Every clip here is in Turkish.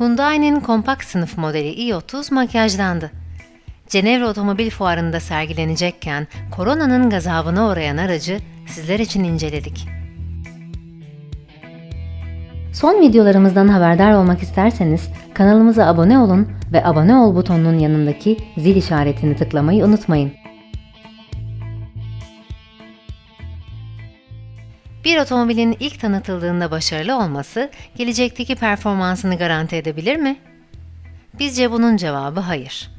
Hyundai'nin kompakt sınıf modeli i30 makyajlandı. Cenevre Otomobil Fuarı'nda sergilenecekken koronanın gazabına uğrayan aracı sizler için inceledik. Son videolarımızdan haberdar olmak isterseniz kanalımıza abone olun ve abone ol butonunun yanındaki zil işaretini tıklamayı unutmayın. Bir otomobilin ilk tanıtıldığında başarılı olması gelecekteki performansını garanti edebilir mi? Bizce bunun cevabı hayır.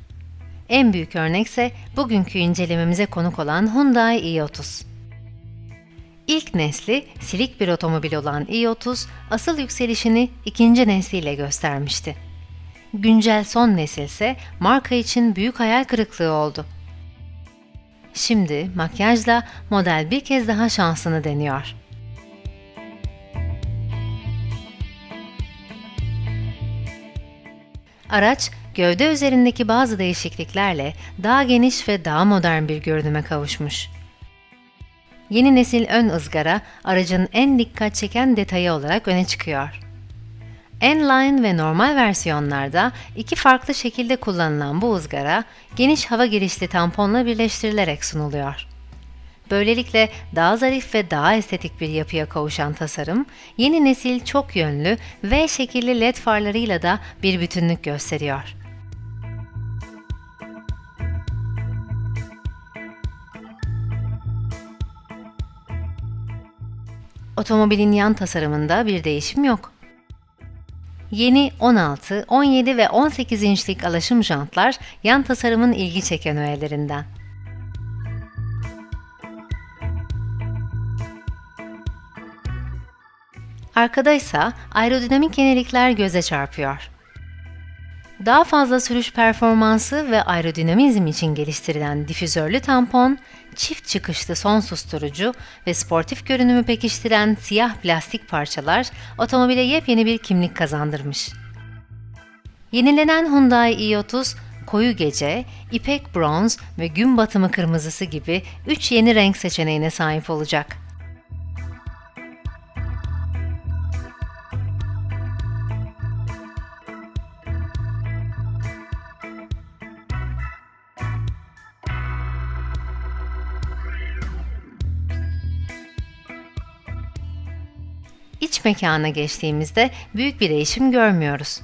En büyük örnekse bugünkü incelememize konuk olan Hyundai i30. İlk nesli silik bir otomobil olan i30 asıl yükselişini ikinci nesliyle göstermişti. Güncel son nesil ise marka için büyük hayal kırıklığı oldu. Şimdi makyajla model bir kez daha şansını deniyor. Araç, gövde üzerindeki bazı değişikliklerle daha geniş ve daha modern bir görünüme kavuşmuş. Yeni nesil ön ızgara aracın en dikkat çeken detayı olarak öne çıkıyor. N-Line ve normal versiyonlarda iki farklı şekilde kullanılan bu ızgara geniş hava girişli tamponla birleştirilerek sunuluyor. Böylelikle daha zarif ve daha estetik bir yapıya kavuşan tasarım, yeni nesil çok yönlü V şekilli led farlarıyla da bir bütünlük gösteriyor. Otomobilin yan tasarımında bir değişim yok. Yeni 16, 17 ve 18 inçlik alaşım jantlar yan tasarımın ilgi çeken öğelerinden. Arkada ise aerodinamik yenilikler göze çarpıyor. Daha fazla sürüş performansı ve aerodinamizm için geliştirilen difüzörlü tampon, çift çıkışlı son susturucu ve sportif görünümü pekiştiren siyah plastik parçalar otomobile yepyeni bir kimlik kazandırmış. Yenilenen Hyundai i30, koyu gece, ipek bronz ve gün batımı kırmızısı gibi 3 yeni renk seçeneğine sahip olacak. İç mekana geçtiğimizde büyük bir değişim görmüyoruz.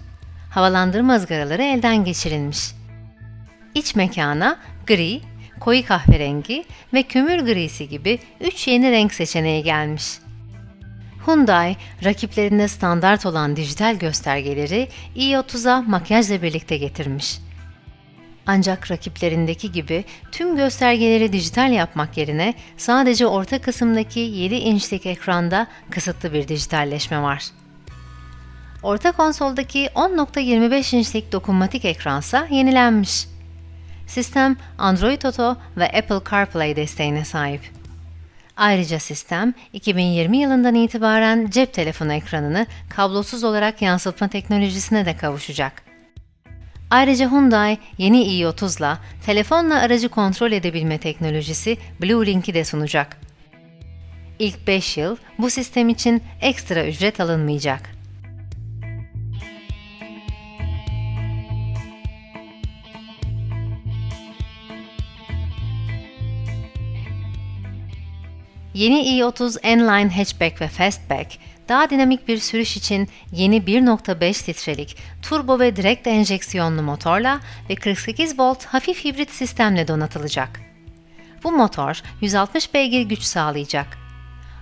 Havalandırma ızgaraları elden geçirilmiş. İç mekana gri, koyu kahverengi ve kömür grisi gibi 3 yeni renk seçeneği gelmiş. Hyundai, rakiplerinde standart olan dijital göstergeleri i30'a makyajla birlikte getirmiş. Ancak rakiplerindeki gibi tüm göstergeleri dijital yapmak yerine sadece orta kısımdaki 7 inçlik ekranda kısıtlı bir dijitalleşme var. Orta konsoldaki 10.25 inçlik dokunmatik ekransa yenilenmiş. Sistem Android Auto ve Apple CarPlay desteğine sahip. Ayrıca sistem 2020 yılından itibaren cep telefonu ekranını kablosuz olarak yansıtma teknolojisine de kavuşacak. Ayrıca Hyundai yeni i30'la telefonla aracı kontrol edebilme teknolojisi BlueLink'i de sunacak. İlk 5 yıl bu sistem için ekstra ücret alınmayacak. Yeni i30 N-Line Hatchback ve Fastback, daha dinamik bir sürüş için yeni 1.5 litrelik turbo ve direkt enjeksiyonlu motorla ve 48 volt hafif hibrit sistemle donatılacak. Bu motor 160 beygir güç sağlayacak.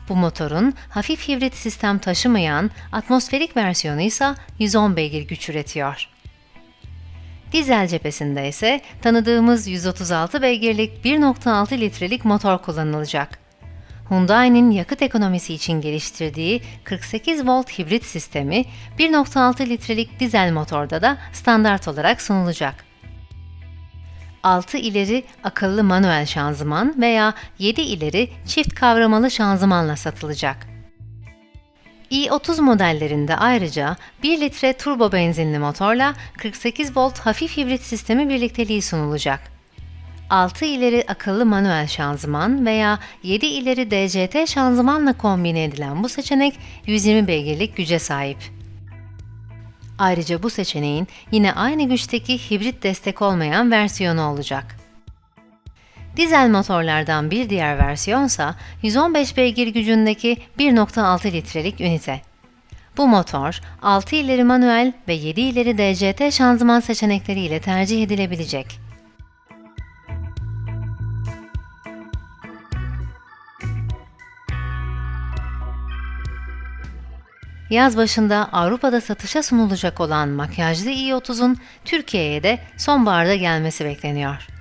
Bu motorun hafif hibrit sistem taşımayan atmosferik versiyonu ise 110 beygir güç üretiyor. Dizel cephesinde ise tanıdığımız 136 beygirlik 1.6 litrelik motor kullanılacak. Hyundai'nin yakıt ekonomisi için geliştirdiği 48 volt hibrit sistemi 1.6 litrelik dizel motorda da standart olarak sunulacak. 6 ileri akıllı manuel şanzıman veya 7 ileri çift kavramalı şanzımanla satılacak. i30 modellerinde ayrıca 1 litre turbo benzinli motorla 48 volt hafif hibrit sistemi birlikteliği sunulacak. 6 ileri akıllı manuel şanzıman veya 7 ileri DCT şanzımanla kombine edilen bu seçenek 120 beygirlik güce sahip. Ayrıca bu seçeneğin yine aynı güçteki hibrit destek olmayan versiyonu olacak. Dizel motorlardan bir diğer versiyonsa 115 beygir gücündeki 1.6 litrelik ünite. Bu motor 6 ileri manuel ve 7 ileri DCT şanzıman seçenekleriyle tercih edilebilecek. Yaz başında Avrupa'da satışa sunulacak olan makyajlı i30'un Türkiye'ye de sonbaharda gelmesi bekleniyor.